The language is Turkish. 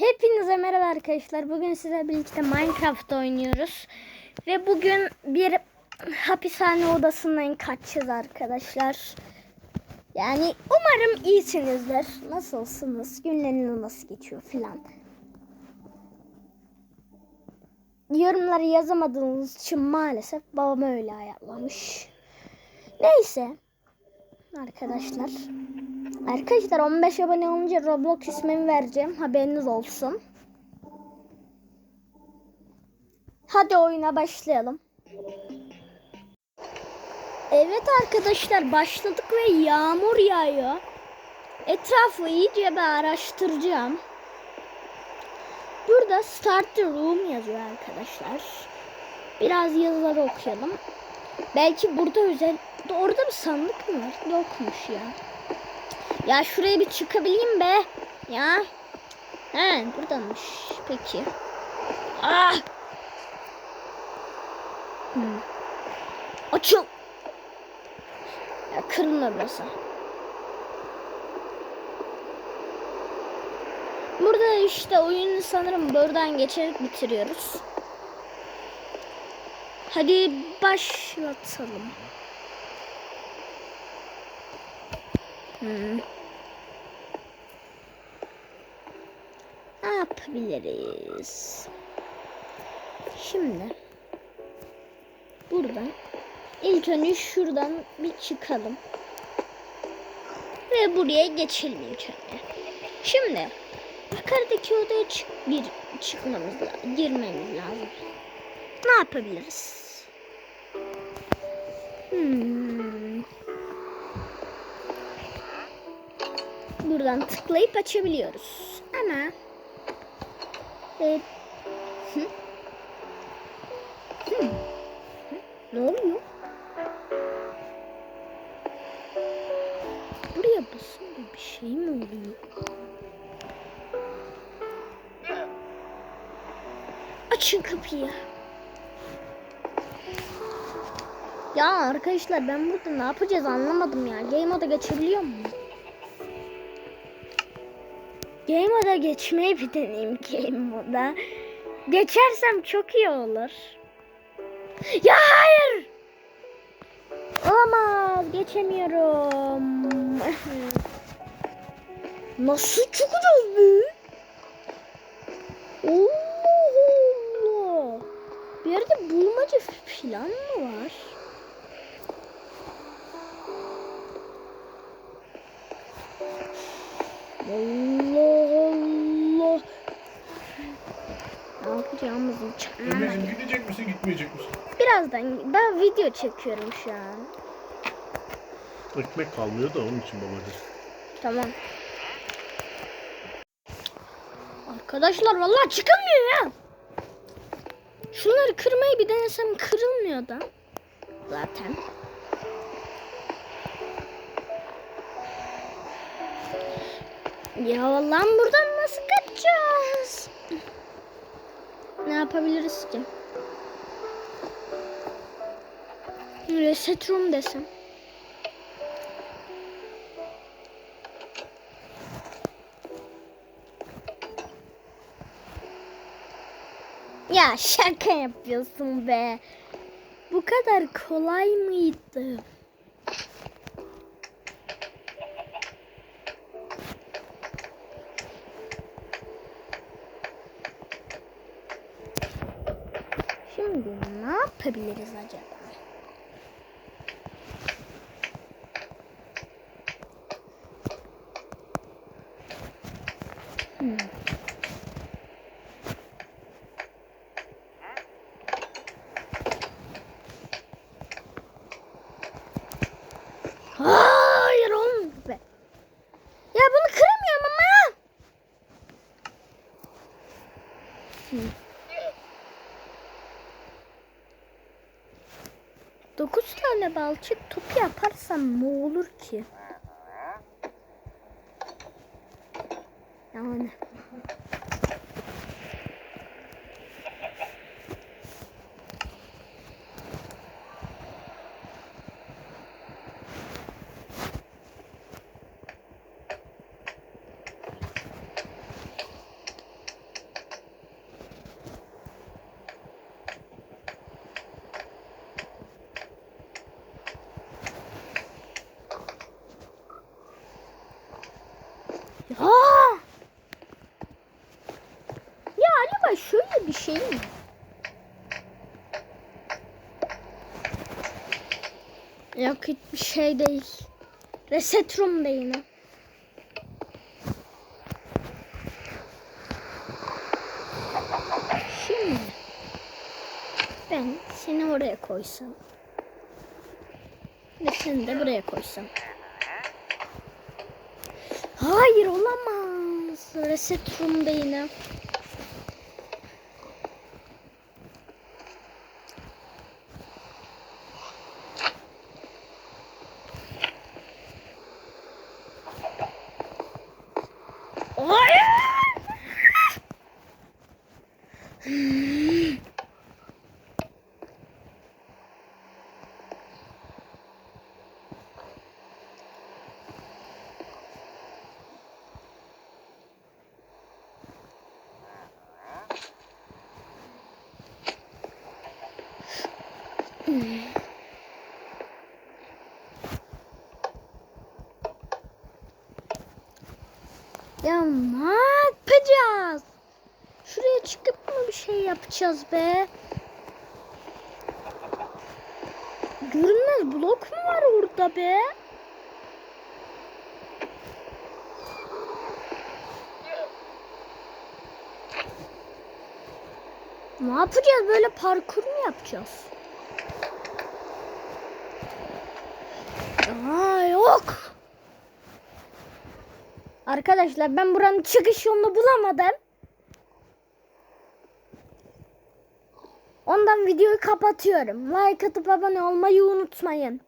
Hepinize merhaba arkadaşlar. Bugün sizlerle birlikte Minecraft oynuyoruz. Ve bugün bir hapishane odasından kaçacağız arkadaşlar. Yani umarım iyisinizdir. Nasılsınız? Günleriniz nasıl geçiyor filan. Yorumları yazamadığınız için maalesef babam öyle ayarlamış. Neyse. Arkadaşlar. Arkadaşlar 15 abone olunca Roblox ismimi vereceğim. Haberiniz olsun. Hadi oyuna başlayalım. Evet arkadaşlar başladık ve yağmur yağıyor. Etrafı iyice bir araştıracağım. Burada start the room yazıyor arkadaşlar. Biraz yazıları okuyalım. Belki burada özel... Orada bir sandık mı var? Yokmuş ya. Ya şuraya bir çıkabileyim be. Ya. He buradanmış. Peki. Ah. Hmm. Açıl. Ya kırılma burası. Burada işte oyunu sanırım buradan geçerek bitiriyoruz. Hadi başlatalım. Hmm. Ne yapabiliriz? Şimdi buradan ilk önce şuradan bir çıkalım. Ve buraya geçelim ilk önce. Şimdi yukarıdaki odaya çık bir çıkmamız lazım. Girmemiz lazım. Ne yapabiliriz? Hmm. Buradan tıklayıp açabiliyoruz. Ama e, hı? Hı. Hı. ne oluyor? Buraya basınca bir şey mi oluyor? Açın kapıyı. Ya arkadaşlar ben burada ne yapacağız anlamadım ya. Game moda geçebiliyor muyum? Game moda geçmeyi bir deneyeyim game moda. Geçersem çok iyi olur. Ya hayır! Olamaz geçemiyorum. Nasıl çıkacağız be? Allah Allah. Bir yerde bulmaca falan mı var? Allah. Anlamadım. Emre'cim gidecek misin gitmeyecek misin? Birazdan ben video çekiyorum şu an. Ekmek kalmıyor da onun için babacığım. Tamam. Arkadaşlar vallahi çıkamıyor ya. Şunları kırmayı bir denesem kırılmıyor da. Zaten. Ya lan buradan nasıl kaçacağız? Ne yapabiliriz ki? Reset room desem. Ya şaka yapıyorsun be. Bu kadar kolay mıydı? Şimdi ne yapabiliriz acaba? Hmm. Hayır olmadı be. Ya bunu kıramıyorum ama. Hmm. Dokuz tane balçık top yaparsam ne olur ki? Yani. Ya. Ya acaba şöyle bir şey mi? Yok hiçbir şey değil. Reset room da. Şimdi ben seni oraya koysam ve seni de buraya koysam. Hayır olamaz. Reset room'da yine. Hayır. Ya ne yapacağız? Şuraya çıkıp mı bir şey yapacağız be? Görünmez blok mu var orada be? Ne yapacağız? Böyle parkur mu yapacağız? Aa yok. Arkadaşlar ben buranın çıkış yolunu bulamadım. Ondan videoyu kapatıyorum. Like atıp abone olmayı unutmayın.